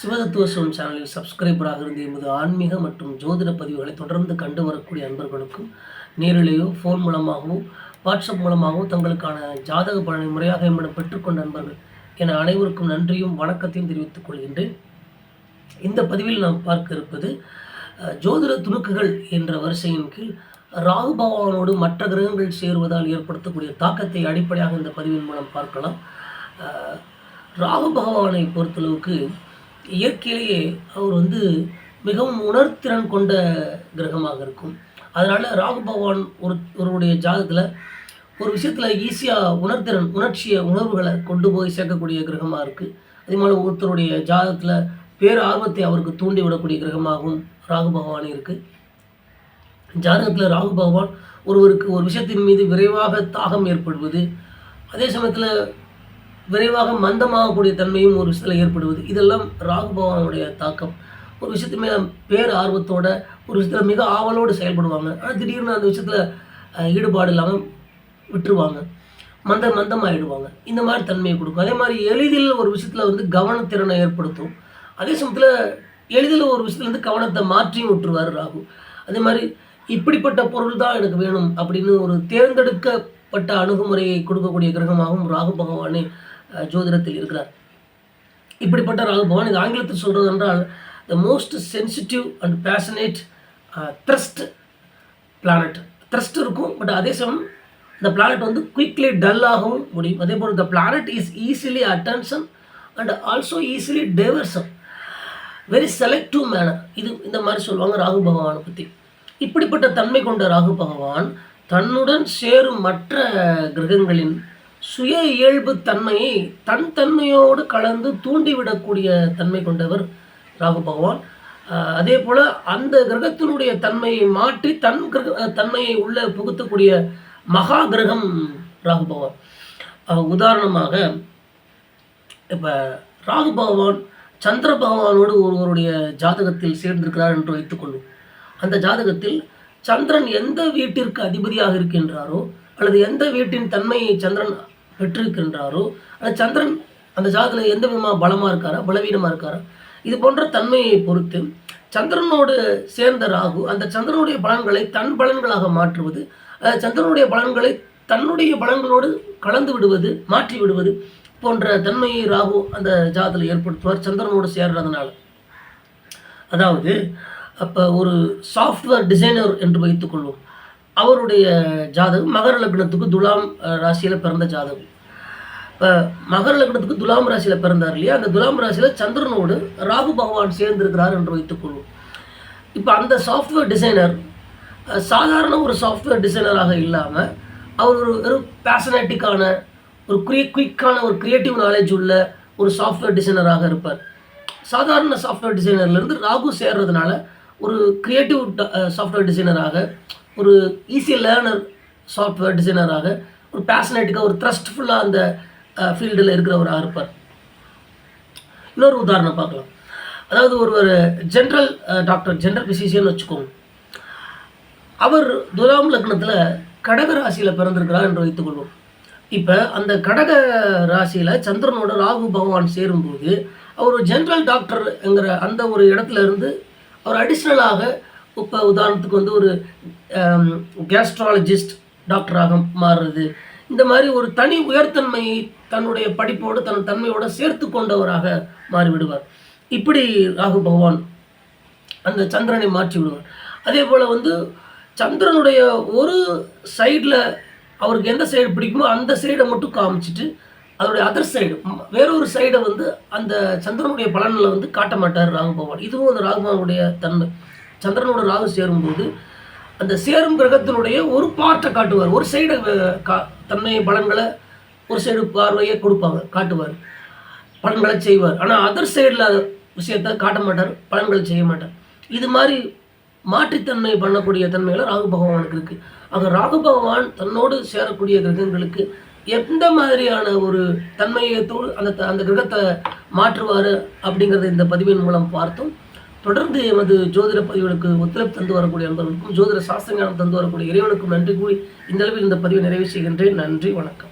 சிவதத்துவ சிவம் சேனலில் சப்ஸ்கிரைபராக இருந்து எமது ஆன்மீக மற்றும் ஜோதிட பதிவுகளை தொடர்ந்து கண்டு வரக்கூடிய அன்பர்களுக்கும் நேரிலேயோ ஃபோன் மூலமாகவோ வாட்ஸ்அப் மூலமாகவோ தங்களுக்கான ஜாதக பலனை முறையாக என்னிடம் பெற்றுக்கொண்ட அன்பர்கள் என அனைவருக்கும் நன்றியும் வணக்கத்தையும் தெரிவித்துக் கொள்கின்றேன். இந்த பதிவில் நாம் பார்க்க இருப்பது ஜோதிட துணுக்குகள் என்ற வரிசையின் கீழ் ராகு பகவானோடு மற்ற கிரகங்கள் சேருவதால் ஏற்படுத்தக்கூடிய தாக்கத்தை அடிப்படையாக இந்த பதிவின் மூலம் பார்க்கலாம். ராகு பகவானை பொறுத்தளவுக்கு இயற்கையிலேயே அவர் வந்து மிகவும் உணர்திறன் கொண்ட கிரகமாக இருக்கும். அதனால் ராகு பகவான் ஒரு ஒருவருடைய ஜாதகத்தில் ஒரு விஷயத்தில் ஈஸியாக உணர்திறன் உணர்ச்சியை உணர்வுகளை கொண்டு போய் சேர்க்கக்கூடிய கிரகமாக இருக்குது அதே மாதிரி ஒருத்தருடைய ஜாதகத்தில் பேர் ஆர்வத்தை அவருக்கு தூண்டி விடக்கூடிய கிரகமாகவும் ராகு பகவான் இருக்குது ஜாதகத்தில் ராகு பகவான் ஒருவருக்கு ஒரு விஷயத்தின் மீது விரைவாக தாகம் ஏற்படுவது அதே சமயத்தில் விரைவாக மந்தமாகக்கூடிய தன்மையும் ஒரு விஷயத்தில் ஏற்படுவது. இதெல்லாம் ராகு பகவானுடைய தாக்கம். ஒரு விஷயத்து மேலே பேர் ஆர்வத்தோட ஒரு விஷயத்தில் மிக ஆவலோடு செயல்படுவாங்க. ஆனால் திடீர்னு அந்த விஷயத்தில் ஈடுபாடு இல்லாமல் விட்டுருவாங்க. மந்த மந்தமாகிடுவாங்க இந்த மாதிரி தன்மையை கொடுக்கும். அதே மாதிரி எளிதில் ஒரு விஷயத்தில் வந்து கவனத்திறனை ஏற்படுத்தும். அதே சமயத்தில் எளிதில் ஒரு விஷயத்துலேருந்து கவனத்தை மாற்றியும் விட்டுருவார் ராகு. அதே மாதிரி இப்படிப்பட்ட பொருள் தான் எனக்கு வேணும் அப்படின்னு ஒரு தேர்ந்தெடுக்கப்பட்ட அணுகுமுறையை கொடுக்கக்கூடிய கிரகமாகவும் ராகு பகவானே ஜோதிடத்தில் இருக்கிறார். இப்படிப்பட்ட ராகு பகவான் இது ஆங்கிலத்தில் சொல்கிறது என்றால் the most sensitive and passionate thrust planet thrust இருக்கும் பட் அதே சமயம் இந்த பிளானட் வந்து குயிக்லி டல்லாகவும் முடியும். அதே போல் the planet is easily attention and also easily diversion very selective manner இது இந்த மாதிரி சொல்லுவாங்க ராகு பகவானை பற்றி இப்படிப்பட்ட தன்மை கொண்ட ராகு பகவான் தன்னுடன் சேரும் மற்ற கிரகங்களின் சுய இயல்பு தன்மையை தன் தன்மையோடு கலந்து தூண்டிவிடக்கூடிய தன்மை கொண்டவர் ராகு பகவான். அதே போல் அந்த கிரகத்தினுடைய தன்மையை மாற்றி தன் கிரக தன்மையை உள்ளே புகுத்தக்கூடிய மகா கிரகம் ராகு பகவான். உதாரணமாக இப்போ ராகு பகவான் சந்திர பகவானோடு ஒருவருடைய ஜாதகத்தில் சேர்ந்திருக்கிறார் என்று வைத்துக்கொள்ளும் அந்த ஜாதகத்தில் சந்திரன் எந்த வீட்டிற்கு அதிபதியாக இருக்கின்றாரோ அல்லது எந்த வீட்டின் தன்மையை சந்திரன் பெற்றிருக்கின்றாரோ? அந்த சந்திரன் அந்த ஜாதகத்தில் எந்த விதமாக பலமாக இருக்காரா? பலவீனமாக இருக்காரா? இது போன்ற தன்மையை பொறுத்து சந்திரனோடு சேர்ந்த ராகு அந்த சந்திரனுடைய பலன்களை தன் பலன்களாக மாற்றுவது சந்திரனுடைய பலன்களை தன்னுடைய பலன்களோடு கலந்து விடுவது மாற்றி விடுவது போன்ற தன்மையை ராகு அந்த ஜாதத்தில் ஏற்படுத்துவார் சந்திரனோடு சேர்றதுனால. அதாவது அப்போ ஒரு சாஃப்ட்வேர் டிசைனர் என்று வைத்துக்கொள்வோம். அவருடைய ஜாதகம் மகர லக்னத்துக்கு துலாம் ராசியில் பிறந்த ஜாதகம். இப்போ மகர லக்னத்துக்கு துலாம் ராசியில் பிறந்தார் இல்லையா? அந்த துலாம் ராசியில் சந்திரனோடு ராகு பகவான் சேர்ந்திருக்கிறார் என்று வைத்துக்கொள்வோம் இப்போ அந்த சாஃப்ட்வேர் டிசைனர் சாதாரண ஒரு சாஃப்ட்வேர் டிசைனராக இல்லாமல் அவர் ஒரு ஒரு பேஷனேட்டிக்கான ஒரு குயி குயிக்கான ஒரு க்ரியேட்டிவ் நாலேஜ் உள்ள ஒரு சாஃப்ட்வேர் டிசைனராக இருப்பார். சாதாரண சாஃப்ட்வேர் டிசைனர்லேருந்து ராகு சேர்றதுனால ஒரு க்ரியேட்டிவ் சாஃப்ட்வேர் டிசைனராக ஒரு ஈஸி லேர்னர் சாஃப்ட்வேர் டிசைனராக ஒரு பேஷனேட்டிக்காக ஒரு த்ரஸ்ட்ஃபுல்லாக அந்த ஃபீல்டில் இருக்கிறவராக இருப்பார் இன்னொரு உதாரணம் பார்க்கலாம். அதாவது ஒருவர் ஜென்ரல் டாக்டர் ஜென்ரல் பிசிசியன் வச்சுக்கோங்க. அவர் துலாம் லக்னத்தில் கடக ராசியில் பிறந்திருக்கிறார் என்று வைத்துக்கொள்வோம் இப்போ அந்த கடக ராசியில் சந்திரனோட ராகு பகவான் சேரும்போது அவர் ஒரு ஜென்ரல் டாக்டருங்கிற அந்த ஒரு இடத்துல இருந்து அவர் அடிஷ்னலாக இப்போ உதாரணத்துக்கு வந்து ஒரு கேஸ்ட்ராலஜிஸ்ட் டாக்டராக மாறுறது. இந்த மாதிரி ஒரு தனி உயர்தன்மையை தன்னுடைய படிப்போடு தன் தன்மையோடு சேர்த்து கொண்டவராக மாறிவிடுவார். இப்படி ராகு பகவான் அந்த சந்திரனை மாற்றி விடுவார். அதே போல் வந்து சந்திரனுடைய ஒரு சைடில் அவருக்கு எந்த சைடு பிடிக்குமோ அந்த சைடை மட்டும் காமிச்சிட்டு அதோடைய அதர் சைடு வேறொரு சைடை வந்து அந்த சந்திரனுடைய பலனில் வந்து காட்ட மாட்டார் ராகு பகவான். இதுவும் அந்த ராகுபவனுடைய தன்மை. சந்திரனோட ராகு சேரும்போது அந்த சேரும் கிரகத்தினுடைய ஒரு பார்ட்டை காட்டுவார். ஒரு சைடை கா தன்மை பலன்களை ஒரு சைடு பார்வையை கொடுப்பாங்க காட்டுவார். பலன்களை செய்வார். ஆனால் அதர் சைடில் விஷயத்த காட்ட மாட்டார் பலன்களை செய்ய மாட்டார். இது மாதிரி மாற்றுத்தன்மை பண்ணக்கூடிய தன்மைகள் ராகு பகவானுக்கு இருக்குது ஆக ராகு பகவான் தன்னோடு சேரக்கூடிய கிரகங்களுக்கு எந்த மாதிரியான ஒரு தன்மையத்தோடு அந்த அந்த கிரகத்தை மாற்றுவார் அப்படிங்கிறத இந்த பதிவின் மூலம் பார்த்தோம். தொடர்ந்து எமது ஜோதிட பதிவுகளுக்கு ஒத்துழைப்பு தந்து வரக்கூடிய நண்பர்களுக்கும் ஜோதிட சாஸ்திரஞானம் தந்து வரக்கூடிய இறைவனுக்கும் நன்றி கூறி இந்த அளவில் இந்த பதிவை நிறைவு செய்கின்றேன். நன்றி வணக்கம்.